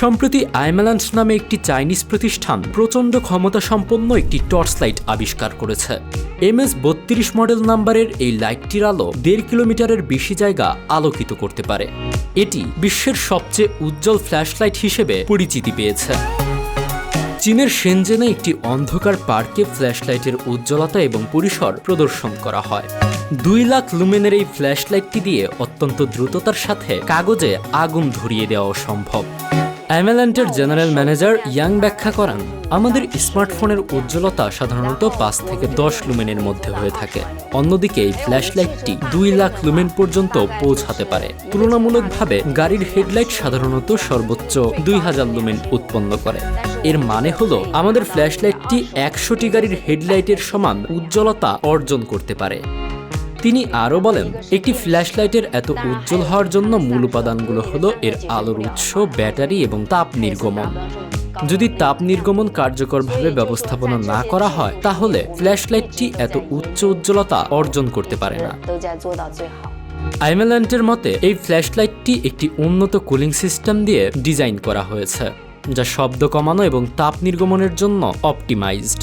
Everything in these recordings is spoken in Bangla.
সম্প্রতি আইমেল্যান্ড নামে একটি চাইনিজ প্রতিষ্ঠান প্রচণ্ড ক্ষমতা সম্পন্ন একটি টর্চ লাইট আবিষ্কার করেছে। এম এস বত্রিশ মডেল নাম্বারের এই লাইটটির আলো দেড় কিলোমিটারের বেশি জায়গা আলোকিত করতে পারে। এটি বিশ্বের সবচেয়ে উজ্জ্বল ফ্ল্যাশলাইট হিসেবে পরিচিতি পেয়েছে। চীনের সেনজেনে একটি অন্ধকার পার্কে ফ্ল্যাশলাইটের উজ্জ্বলতা এবং পরিসর প্রদর্শন করা হয়। দুই লাখ লুমেনের এই ফ্ল্যাশলাইটটি দিয়ে অত্যন্ত দ্রুততার সাথে কাগজে আগুন ধরিয়ে দেওয়া সম্ভব। অ্যামেল্যান্টের জেনারেল ম্যানেজার ইয়াং ব্যাখ্যা করেন, আমাদের স্মার্টফোনের উজ্জ্বলতা সাধারণত পাঁচ থেকে দশ লুমেনের মধ্যে হয়ে থাকে। অন্যদিকে এই ফ্ল্যাশলাইটটি দুই লাখ লুমেন পর্যন্ত পৌঁছাতে পারে। তুলনামূলকভাবে গাড়ির হেডলাইট সাধারণত সর্বোচ্চ দুই হাজার লুমেন উৎপন্ন করে। এর মানে হলো, আমাদের ফ্ল্যাশলাইটটি একশোটি গাড়ির হেডলাইটের সমান উজ্জ্বলতা অর্জন করতে পারে। তিনি আরও বলেন, একটি ফ্ল্যাশলাইটের এত উজ্জ্বল হওয়ার জন্য মূল উপাদানগুলো হলো এর আলোর উৎস, ব্যাটারি এবং তাপ নির্গমন। যদি তাপ নির্গমন কার্যকরভাবে ব্যবস্থাপনা না করা হয়, তাহলে ফ্ল্যাশলাইটটি এত উচ্চ উজ্জ্বলতা অর্জন করতে পারে না। আইমেল্যান্ডের মতে, এই ফ্ল্যাশলাইটটি একটি উন্নত কুলিং সিস্টেম দিয়ে ডিজাইন করা হয়েছে, যা শব্দ কমানো এবং তাপ নির্গমনের জন্য অপটিমাইজড।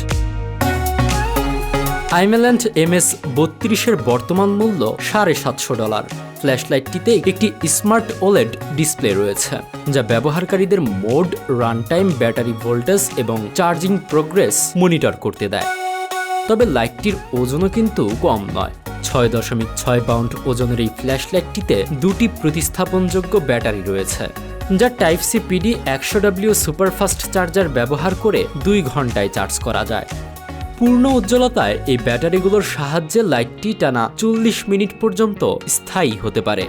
আইমেল্যান্ড এম এস বত্রিশের বর্তমান মূল্য সাড়ে সাতশো ডলার। ফ্ল্যাশলাইটটিতে একটি স্মার্ট ওলেড ডিসপ্লে রয়েছে, যা ব্যবহারকারীদের mode run time battery voltage এবং চার্জিং প্রোগ্রেস মনিটর করতে দেয়। তবে লাইটটির ওজনও কিন্তু কম নয়। ছয় দশমিক ছয় পাউন্ড ওজনের এই ফ্ল্যাশলাইটটিতে দুটি প্রতিস্থাপনযোগ্য ব্যাটারি রয়েছে, যা টাইপ সি পিডি একশো ডাব্লিউ সুপারফাস্ট চার্জার ব্যবহার করে দুই ঘন্টায় চার্জ করা যায়। পূর্ণ উজ্জ্বলতায় এই ব্যাটারিগুলোর সাহায্যে লাইটটি টানা চল্লিশ মিনিট পর্যন্ত স্থায়ী হতে পারে।